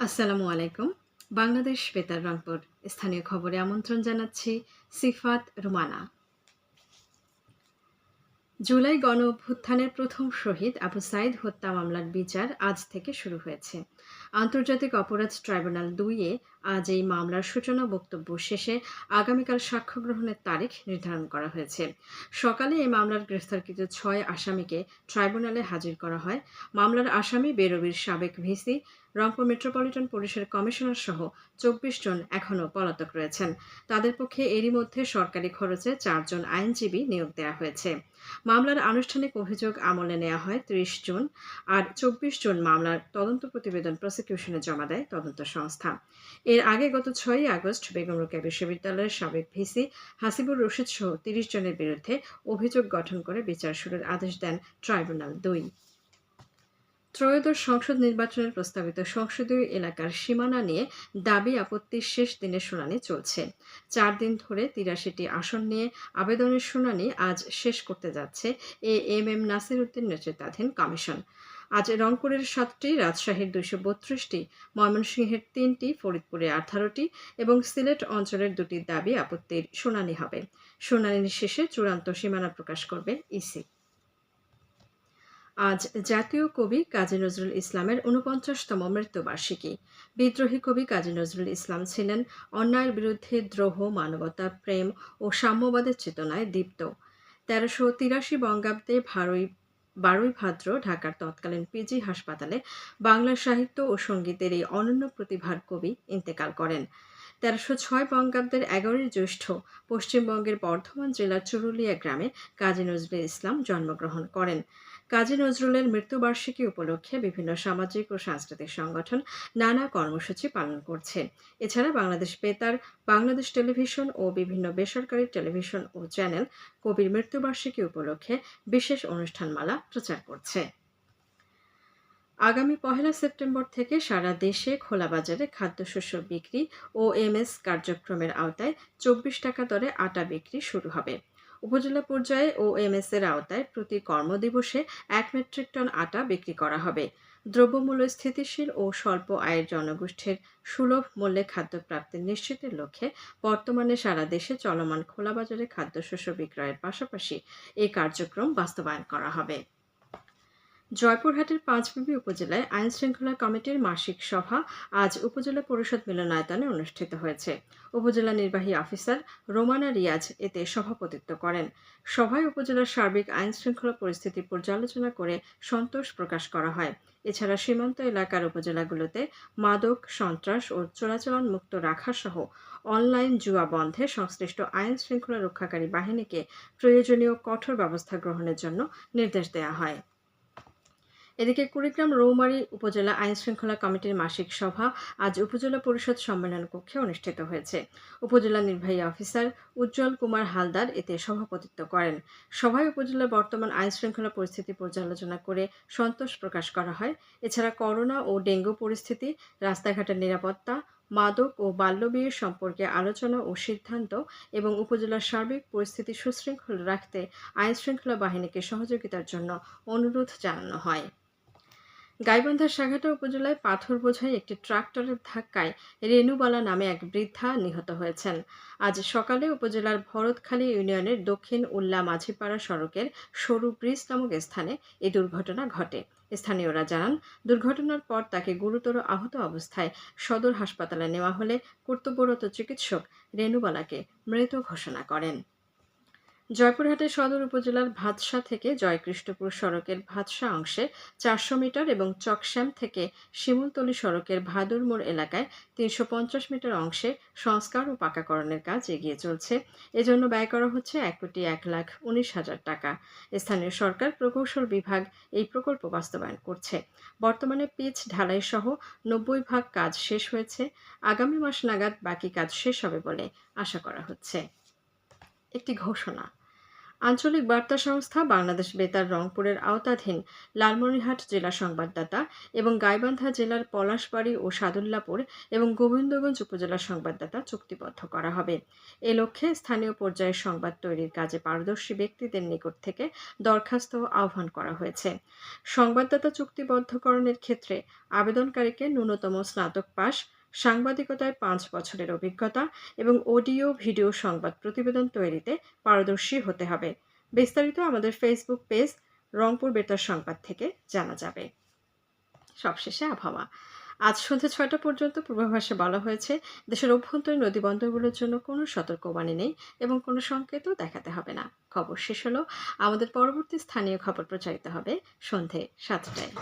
আসসালামু আলাইকুম। বাংলাদেশ বেতার রংপুর। স্থানীয় খবরে আমন্ত্রণ জানাচ্ছি সিফাত রুমানা। জুলাই গণ অভ্যুত্থানের প্রথম শহীদ আবু সাইদ হত্যা মামলার বিচার আজ থেকে শুরু হয়েছে। আন্তর্জাতিক অপরাধ ট্রাইব্যুনাল দুইয়ে আজ এই মামলার সূচনা বক্তব্য শেষে আগামীকাল সাক্ষ্য গ্রহণের তারিখ নির্ধারণ করা হয়েছে। সকালে এই মামলার গ্রেফতারকৃত ছয় আসামিকে ট্রাইব্যুনালে হাজির করা হয়। মামলার আসামি বেরবির সাবেক ভিসি রংপুর মেট্রোপলিটন পুলিশের কমিশনার সহ চব্বিশ জন এখনও পলাতক রয়েছেন। তাদের পক্ষে এরই মধ্যে সরকারি খরচে চারজন আইনজীবী নিয়োগ দেওয়া হয়েছে। মামলার আনুষ্ঠানিক অভিযোগ আমলে নেওয়া হয় ত্রিশ জুন আর চব্বিশ জন মামলার তদন্ত প্রতিবেদন প্রসিকিউশনে জমা দেয় তদন্ত সংস্থা। এর আগে গত ছয়ই আগস্ট বেগম রোকেয়া বিশ্ববিদ্যালয়ের সাবেক ভিসি হাসিবুর রশিদ সহ তিরিশ জনের বিরুদ্ধে অভিযোগ গঠন করে বিচার শুরুর আদেশ দেন ট্রাইব্যুনাল দুই। ত্রয়োদশ সংসদ নির্বাচনের প্রস্তাবিত সংসদীয় এলাকার সীমানা নিয়ে দাবি আপত্তির শেষ দিনের শুনানি চলছে। চার দিন ধরে তিরাশিটি আসন নিয়ে আবেদনের শুনানি আজ শেষ করতে যাচ্ছে A M M Nasir Uddin নেতৃত্বাধীন কমিশন। আজ রংপুরের সাতটি, রাজশাহীর দুইশো বত্রিশটি, ময়মনসিংহের তিনটি, ফরিদপুরে আঠারোটি এবং সিলেট অঞ্চলের দুটি দাবি আপত্তির শুনানি হবে। শুনানি শেষে চূড়ান্ত সীমানা প্রকাশ করবে ইসি। আজ জাতীয় কবি কাজী নজরুল ইসলামের উনপঞ্চাশতম মৃত্যুবার্ষিকী। বিদ্রোহী কবি কাজী নজরুল ইসলাম ছিলেন অন্যায়ের বিরুদ্ধে দ্রোহ, মানবতা, প্রেম ও সাম্যবাদের চেতনায় দীপ্ত। তেরোশো তিরাশি বঙ্গাব্দে ভারই, বারোই ভাদ্র ঢাকার তৎকালীন পিজি হাসপাতালে বাংলা সাহিত্য ও সঙ্গীতের এই অনন্য প্রতিভার কবি ইন্তেকাল করেন। তেরোশো ছয় বঙ্গাব্দের এগারোই জ্যৈষ্ঠ পশ্চিমবঙ্গের বর্ধমান জেলার চুরুলিয়া গ্রামে কাজী নজরুল ইসলাম জন্মগ্রহণ করেন। কাজী নজরুলের মৃত্যুবার্ষিকী উপলক্ষে বিভিন্ন সামাজিক ও সাংস্কৃতিক সংগঠন নানা কর্মসূচি পালন করছে। এছাড়া বাংলাদেশ বেতার, বাংলাদেশ টেলিভিশন ও বিভিন্ন বেসরকারি টেলিভিশন ও চ্যানেল কবির মৃত্যুবার্ষিকী উপলক্ষে বিশেষ অনুষ্ঠানমালা প্রচার করছে। আগামী পহেলা সেপ্টেম্বর থেকে সারা দেশে খোলা বাজারে খাদ্যশস্য বিক্রি ও এমএস কার্যক্রমের আওতায় চব্বিশ টাকা দরে আটা বিক্রি শুরু হবে। উপজেলা পর্যায়ে ও এমএস এর আওতায় প্রতি কর্মদিবসে এক মেট্রিক টন আটা বিক্রি করা হবে। দ্রব্যমূল্য স্থিতিশীল ও স্বল্প আয়ের জনগোষ্ঠীর সুলভ মূল্যে খাদ্য প্রাপ্তি নিশ্চিতের লক্ষ্যে বর্তমানে সারা দেশে চলমান খোলা বাজারে খাদ্যশস্য বিক্রয়ের পাশাপাশি এই কার্যক্রম বাস্তবায়ন করা হবে। জয়পুরহাটের পাঁচবিবি উপজেলায় আইন শৃঙ্খলা কমিটির মাসিক সভা আজ উপজেলা পরিষদ মিলনায়তনে অনুষ্ঠিত হয়েছে। উপজেলা নির্বাহী অফিসার রোমানা রিয়াজ এতে সভাপতিত্ব করেন। সভায় উপজেলার সার্বিক আইন শৃঙ্খলা পরিস্থিতি পর্যালোচনা করে সন্তোষ প্রকাশ করা হয়। এছাড়া সীমান্ত এলাকার উপজেলাগুলোতে মাদক, সন্ত্রাস ও চোরাচালান মুক্ত রাখা সহ অনলাইন জুয়া বন্ধে সংশ্লিষ্ট আইন শৃঙ্খলা রক্ষাকারী বাহিনীকে প্রয়োজনীয় কঠোর ব্যবস্থা গ্রহণের জন্য নির্দেশ দেওয়া হয়। এদিকে কুড়িগ্রাম রৌমারী উপজেলা আইন শৃঙ্খলা কমিটির মাসিক সভা আজ উপজেলা পরিষদ সম্মেলন কক্ষে অনুষ্ঠিত হয়েছে। উপজেলা নির্বাহী অফিসার উজ্জ্বল কুমার হালদার এতে সভাপতিত্ব করেন। সভায় উপজেলার বর্তমান আইন শৃঙ্খলা পরিস্থিতি পর্যালোচনা করে সন্তোষ প্রকাশ করা হয়। এছাড়া করোনা ও ডেঙ্গু পরিস্থিতি, রাস্তাঘাটের নিরাপত্তা, মাদক ও বাল্যবিয়ের সম্পর্কে আলোচনা ও সিদ্ধান্ত এবং উপজেলার সার্বিক পরিস্থিতি সুশৃঙ্খল রাখতে আইন শৃঙ্খলা বাহিনীকে সহযোগিতার জন্য অনুরোধ জানানো হয়। গাইবান্ধার সাঘাটা উপজেলায় পাথর বোঝাই একটি ট্রাক্টরের ধাক্কায় রেনুবালা নামে এক বৃদ্ধা নিহত হয়েছেন। আজ সকালে উপজেলার ভরতখালী ইউনিয়নের দক্ষিণ উল্লা মাঝিপাড়া সড়কের সরু ব্রিজ নামক স্থানে এই দুর্ঘটনা ঘটে। স্থানীয়রা জানান, দুর্ঘটনার পর তাকে গুরুতর আহত অবস্থায় সদর হাসপাতালে নেওয়া হলে কর্তব্যরত চিকিৎসক রেনুবালাকে মৃত ঘোষণা করেন। জয়পুরহাটের সদর উপজেলার ভাতসা থেকে জয়কৃষ্ণপুর সড়কের ভাতসা অংশে চারশো মিটার এবং চকশ্যাম থেকে শিমুলতলি সড়কের ভাদুরমোড় এলাকায় তিনশো পঞ্চাশ মিটার অংশে সংস্কার ও পাকাকরণের কাজ এগিয়ে চলছে। এজন্য ব্যয় করা হচ্ছে এক কোটি এক লাখ উনিশ হাজার টাকা। স্থানীয় সরকার প্রকৌশল বিভাগ এই প্রকল্প বাস্তবায়ন করছে। বর্তমানে পিচ, ঢালাই সহ নব্বই ভাগ কাজ শেষ হয়েছে। আগামী মাস নাগাদ বাকি কাজ শেষ হবে বলে আশা করা হচ্ছে। একটি ঘোষণা। আঞ্চলিক বার্তা সংস্থা বাংলাদেশ বেতার রংপুরের আওতাধীন লালমনিরহাট জেলা সংবাদদাতা এবং গাইবান্ধা জেলার পলাশবাড়ি ও সাদুল্লাপুর এবং গোবিন্দগঞ্জ উপজেলার সংবাদদাতা চুক্তিবদ্ধ করা হবে। এ লক্ষ্যে স্থানীয় পর্যায়ে সংবাদ তৈরির কাজে পারদর্শী ব্যক্তিদের নিকট থেকে দরখাস্ত আহ্বান করা হয়েছে। সংবাদদাতা চুক্তিবদ্ধকরণের ক্ষেত্রে আবেদনকারীকে ন্যূনতম স্নাতক পাশ সাংবাদিকতায় পাঁচ বছরের অভিজ্ঞতা এবং অডিও ভিডিও সংবাদ প্রতিবেদন তৈরিতে পারদর্শী হতে হবে। বিস্তারিত আমাদের ফেসবুক পেজ রংপুর বেতার সংবাদ থেকে জানা যাবে। সবশেষে আবহাওয়া। আজ সন্ধ্যে ছয়টা পর্যন্ত পূর্বাভাসে বলা হয়েছে, দেশের অভ্যন্তরীণ নদীবন্দরগুলোর জন্য কোনো সতর্কবাণী নেই এবং কোনো সংকেতও দেখাতে হবে না। খবর শেষ হলো। আমাদের পরবর্তী স্থানীয় খবর প্রচারিত হবে সন্ধে সাতটায়।